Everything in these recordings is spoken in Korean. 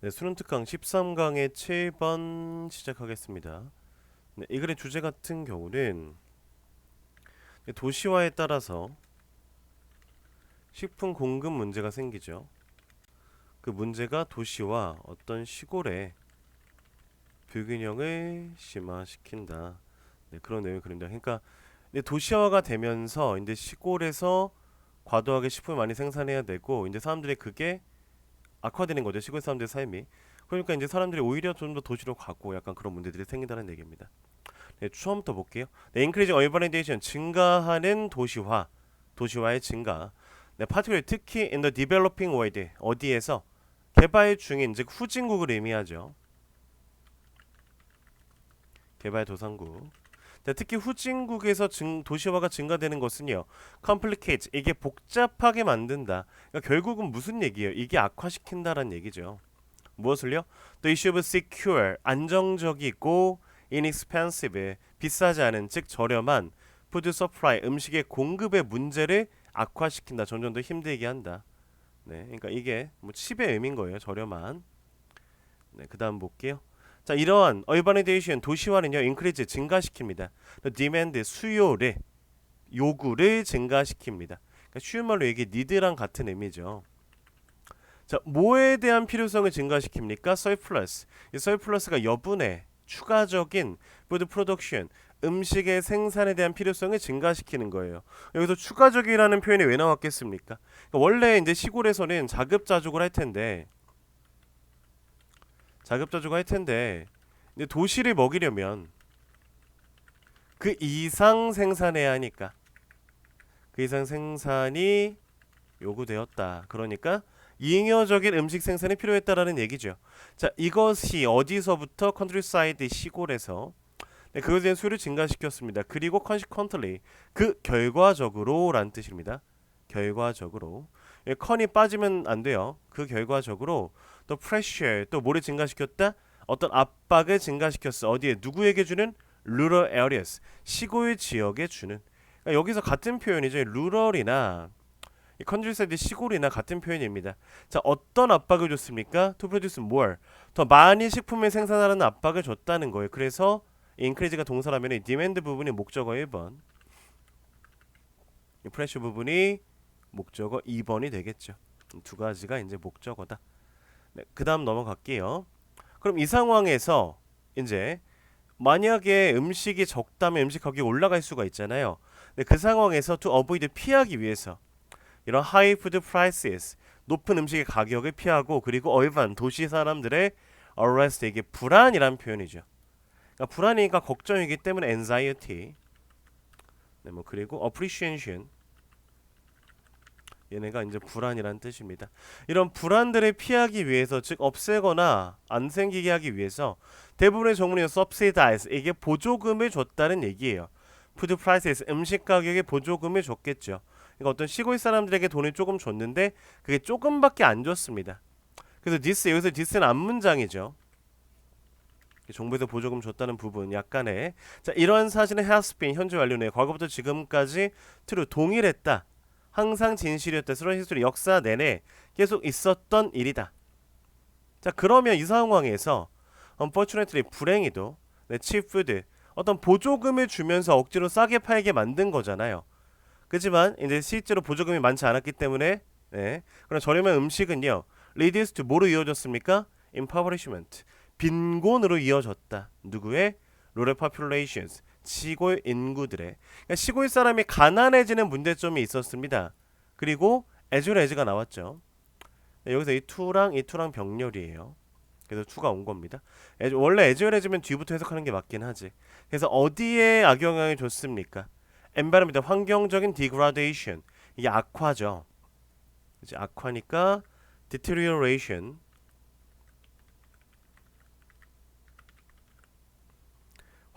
네, 수능 특강 13강의 7번 시작하겠습니다. 네, 이 글의 주제 같은 경우는 네, 도시화에 따라서 식품 공급 문제가 생기죠. 그 문제가 도시와 어떤 시골의 불균형을 심화시킨다. 네, 그런 내용이 그립니다. 그러니까 도시화가 되면서 이제 시골에서 과도하게 식품을 많이 생산해야 되고 이제 사람들이 그게 악화되는 거죠. 시골 사람들의 삶이. 그러니까 이제 사람들이 오히려 좀 더 도시로 가고 약간 그런 문제들이 생긴다는 얘기입니다. 네, 처음부터 볼게요. 네, increasing urbanization 증가하는 도시화, 도시화의 증가. 네, particularly 특히 in the developing 어디에서 개발 중인 즉 후진국을 의미하죠. 개발 도상국. 네, 특히 후진국에서 증, 도시화가 증가되는 것은요. complicate 이게 복잡하게 만든다. 그러니까 결국은 무슨 얘기예요? 이게 악화시킨다라는 얘기죠. 무엇을요? The issue of secure 안정적이고 inexpensive 비싸지 않은 즉 저렴한 food supply 음식의 공급의 문제를 악화시킨다. 점점 더 힘들게 한다. 네, 그러니까 이게 뭐 칩의 의미인 거예요. 저렴한. 네, 그다음 볼게요. 자, 이러한 urbanization 도시화는요, increase 증가시킵니다. Demand 수요를 요구를 증가시킵니다. 그러니까 쉬운 말로 얘기 니드랑 같은 의미죠. 자, 뭐에 대한 필요성을 증가시킵니까? surplus. 이 surplus가 여분의 추가적인 food production 음식의 생산에 대한 필요성을 증가시키는 거예요. 여기서 추가적이라는 표현이 왜 나왔겠습니까? 그러니까 원래 이제 시골에서는 자급자족을 할 텐데 자급자족을 할 텐데 이제 도시를 먹이려면 그 이상 생산해야 하니까 그 이상 생산이 요구되었다. 그러니까 잉여적인 음식 생산이 필요했다라는 얘기죠. 자, 이것이 어디서부터 컨트리사이드 시골에서 네, 그것에 대한 수요를 증가시켰습니다. 그리고 consequently 그 결과적으로라는 뜻입니다. 결과적으로 예, 컨이 빠지면 안 돼요. 그 결과적으로 또 pressure 또 뭐를 증가시켰다? 어떤 압박을 증가시켰어. 어디에 누구에게 주는 rural areas 시골 지역에 주는 그러니까 여기서 같은 표현이죠. rural이나 이 컨트리사이드 시골이나 같은 표현입니다. 자, 어떤 압박을 줬습니까? To produce more. 더 많이 식품을 생산하는 압박을 줬다는 거예요. 그래서 increase가 동사라면 이 demand 부분이 목적어 1번. 이 pressure 부분이 목적어 2번이 되겠죠. 두 가지가 이제 목적어다. 네, 그 다음 넘어갈게요. 그럼 이 상황에서 이제 만약에 음식이 적다면 음식 가격이 올라갈 수가 있잖아요. 네, 그 상황에서 to avoid 피하기 위해서 이런 high food prices 높은 음식의 가격을 피하고 그리고 urban 도시 사람들의 arrest 이게 불안이란 표현이죠. 그러니까 불안이니까 걱정이기 때문에 anxiety. 네, 뭐 그리고 appreciation 얘네가 이제 불안이란 뜻입니다. 이런 불안들을 피하기 위해서 즉 없애거나 안 생기게 하기 위해서 대부분의 정문이 subsidize 이게 보조금을 줬다는 얘기예요. food prices 음식 가격에 보조금을 줬겠죠. 그러니까 어떤 시골 사람들에게 돈을 조금 줬는데 그게 조금밖에 안 줬습니다. 그래서 this 여기서 this는 앞문장이죠. 정부에서 보조금 줬다는 부분 약간의 자 이러한 사실은 has been 현재 완료네 과거부터 지금까지 true 동일했다. 항상 진실이었다. 스런 히스토리 역사 내내 계속 있었던 일이다. 자 그러면 이 상황에서 unfortunately 불행히도 네, 치푸드 어떤 보조금을 주면서 억지로 싸게 팔게 만든 거잖아요. 그렇지만 이제 실제로 보조금이 많지 않았기 때문에 네. 그럼 저렴한 음식은요. reduced to 뭐로 이어졌습니까? impoverishment 빈곤으로 이어졌다. 누구의? rural populations 시골 인구들의 그러니까 시골 사람이 가난해지는 문제점이 있었습니다. 그리고 as가 나왔죠. 네, 여기서 이 to랑 이 to랑 병렬이에요. 그래서 to가 온 겁니다. as- 원래 as면 뒤부터 해석하는 게 맞긴 하지. 그래서 어디에 악영향을 줬습니까? environment 환경적인 degradation 이게 악화죠. 이제 악화니까 deterioration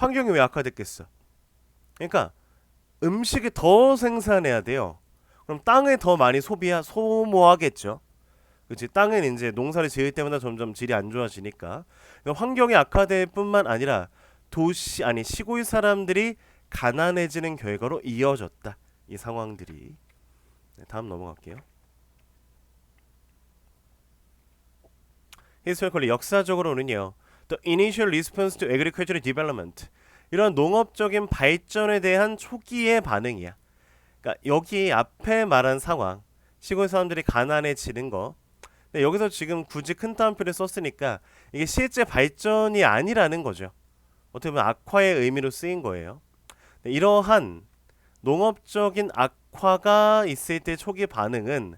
환경이 왜 악화됐겠어? 그러니까 음식이 더 생산해야 돼요. 그럼 땅을 더 많이 소비하 소모하겠죠. 그렇지 땅은 이제 농사를 지을 때마다 점점 질이 안 좋아지니까 그러니까 환경이 악화될 뿐만 아니라 도시 아니 시골 사람들이 가난해지는 결과로 이어졌다. 이 상황들이 네, 다음 넘어갈게요. historically 역사적으로는요. The initial response to agricultural development 이런 농업적인 발전에 대한 초기의 반응이야. 그러니까 여기 앞에 말한 상황 시골 사람들이 가난해지는 거 근데 여기서 지금 굳이 큰 따옴표를 썼으니까 이게 실제 발전이 아니라는 거죠. 어떻게 보면 악화의 의미로 쓰인 거예요. 네, 이러한 농업적인 악화가 있을 때 초기 반응은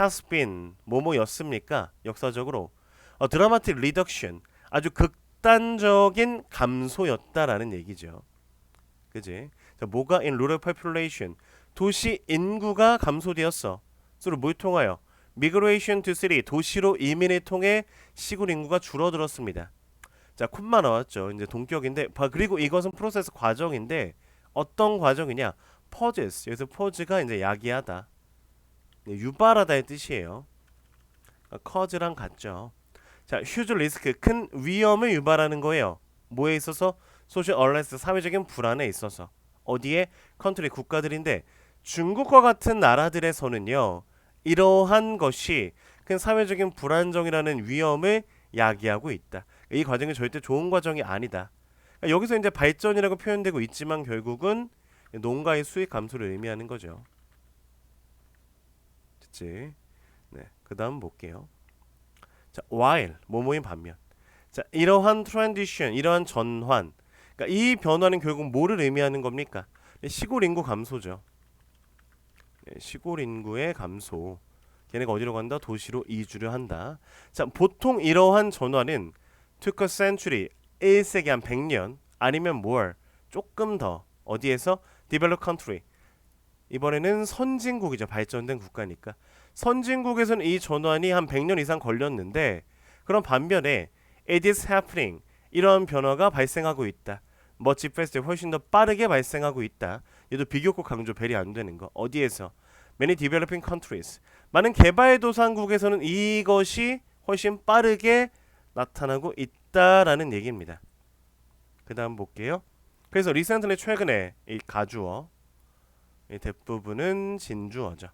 has been 뭐뭐였습니까? 역사적으로 어, 드라마틱 리덕션 아주 극단적인 감소였다라는 얘기죠. 그지? 자, 뭐가 in rural population 도시 인구가 감소되었어. 서로 뭘 통하여 migration to city 도시로 이민을 통해 시골 인구가 줄어들었습니다. 자, 콤마 나왔죠. 이제 동격인데 봐, 그리고 이것은 프로세스 과정인데 어떤 과정이냐? 퍼즈스. 여기서 퍼즈가 이제 야기하다. 네, 유발하다의 뜻이에요. 커즈랑 같죠. 자, 휴즈 리스크 큰 위험을 유발하는 거예요. 뭐에 있어서 소셜 얼레스 사회적인 불안에 있어서 어디에 컨트리 국가들인데 중국과 같은 나라들에서는요. 이러한 것이 큰 사회적인 불안정이라는 위험을 야기하고 있다. 이 과정이 절대 좋은 과정이 아니다. 그러니까 여기서 이제 발전이라고 표현되고 있지만 결국은 농가의 수익 감소를 의미하는 거죠. 됐지? 네, 그 다음 볼게요. 자, while 뭐뭐인 반면. 자, 이러한 transition, 이러한 전환. 그러니까 이 변화는 결국 뭐를 의미하는 겁니까? 시골 인구 감소죠. 네, 시골 인구의 감소. 걔네가 어디로 간다? 도시로 이주를 한다. 자, 보통 이러한 전환은 took a century, 1세기 한 100년 아니면 more, 조금 더 어디에서 developed country. 이번에는 선진국이죠. 발전된 국가니까. 선진국에서는 이 전환이 한 100년 이상 걸렸는데 그런 반면에 it is happening 이런 변화가 발생하고 있다. much faster 훨씬 더 빠르게 발생하고 있다. 얘도 비교국 강조 배리 안 되는 거. 어디에서? many developing countries. 많은 개발도상국에서는 이것이 훨씬 빠르게 나타나고 있다라는 얘기입니다. 그 다음 볼게요. 그래서 recently 최근에 이 가주어 이 대부분은 진주어죠.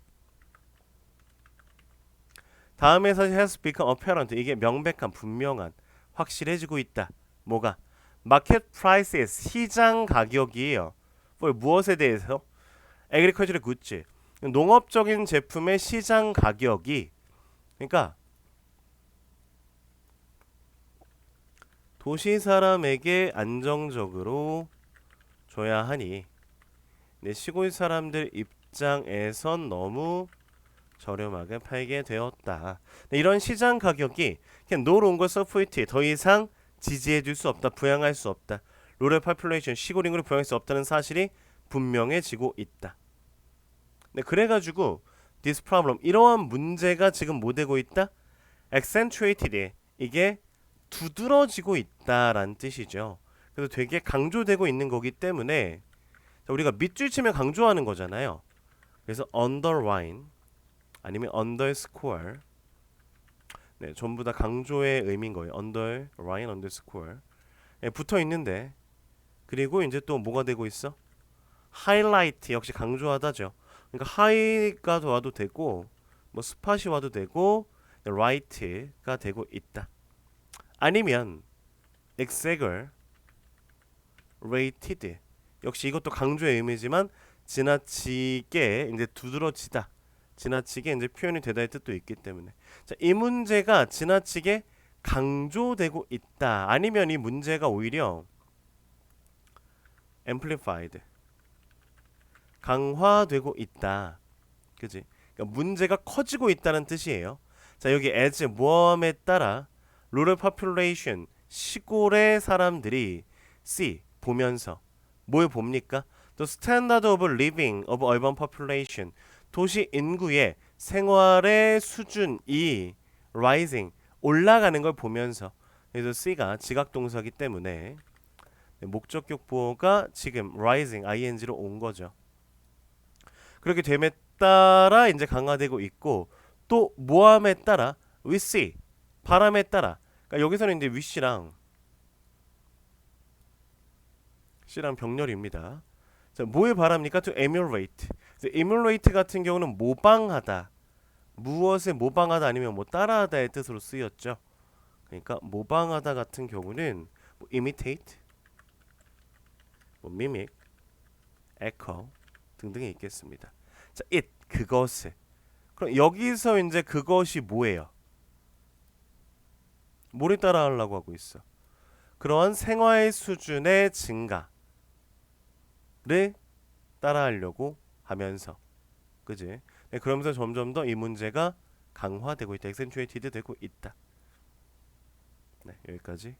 다음에 사실 has become apparent 이게 명백한 분명한 확실해지고 있다. 뭐가 market prices 시장 가격이에요. for 무엇에 대해서 agricultural goods 농업적인 제품의 시장 가격이 그러니까 도시 사람에게 안정적으로 줘야 하니 내 시골 사람들 입장에선 너무 저렴하게 팔게 되었다. 네, 이런 시장 가격이 그냥 longer support 더 이상 지지해 줄 수 없다. 부양할 수 없다. rural population 시골 인구를 부양할 수 없다는 사실이 분명해지고 있다. 네, 그래가지고 this problem 이러한 문제가 지금 뭐 되고 있다? accentuated 이게 두드러지고 있다라는 뜻이죠. 그래서 되게 강조되고 있는 거기 때문에 자, 우리가 밑줄 치면 강조하는 거잖아요. 그래서 underline 아니면 underscore 네, 전부 다 강조의 의미인 거예요. underline, underscore 네, 붙어 있는데 그리고 이제 또 뭐가 되고 있어? highlight 역시 강조하다죠. 그러니까 high가 와도 되고 뭐 스팟이 와도 되고 right가 되고 있다. 아니면 exagger rated 역시 이것도 강조의 의미지만 지나치게 이제 두드러지다. 지나치게 이제 표현이 되다의 뜻도 있기 때문에 자, 이 문제가 지나치게 강조되고 있다. 아니면 이 문제가 오히려 amplified 강화되고 있다. 그지? 그러니까 문제가 커지고 있다는 뜻이에요. 자, 여기 as 모함에 따라 rural population 시골의 사람들이 see 보면서 뭘 봅니까? The standard of living of urban population 도시 인구의 생활의 수준이 rising 올라가는 걸 보면서 그래서 C가 지각 동사기 때문에 목적격 보호가 지금 rising ing로 온 거죠. 그렇게 됨에 따라 이제 강화되고 있고 또 모함에 따라 we see 바람에 따라 그러니까 여기서는 이제 wish랑 C랑 병렬입니다. 자, 뭐에 바랍니까? To emulate. emulate 같은 경우는 모방하다. 무엇에 모방하다 아니면 뭐 따라하다의 뜻으로 쓰였죠. 그러니까 모방하다 같은 경우는 뭐 imitate, 뭐 mimic, echo 등등이 있겠습니다. 자, it 그것을. 그럼 여기서 이제 그것이 뭐예요? 뭐를 따라하려고 하고 있어? 그러한 생활 수준의 증가 를 따라하려고 하면서, 그지? 네, 그러면서 점점 더 이 문제가 강화되고 있다, accentuated 되고 있다. 네, 여기까지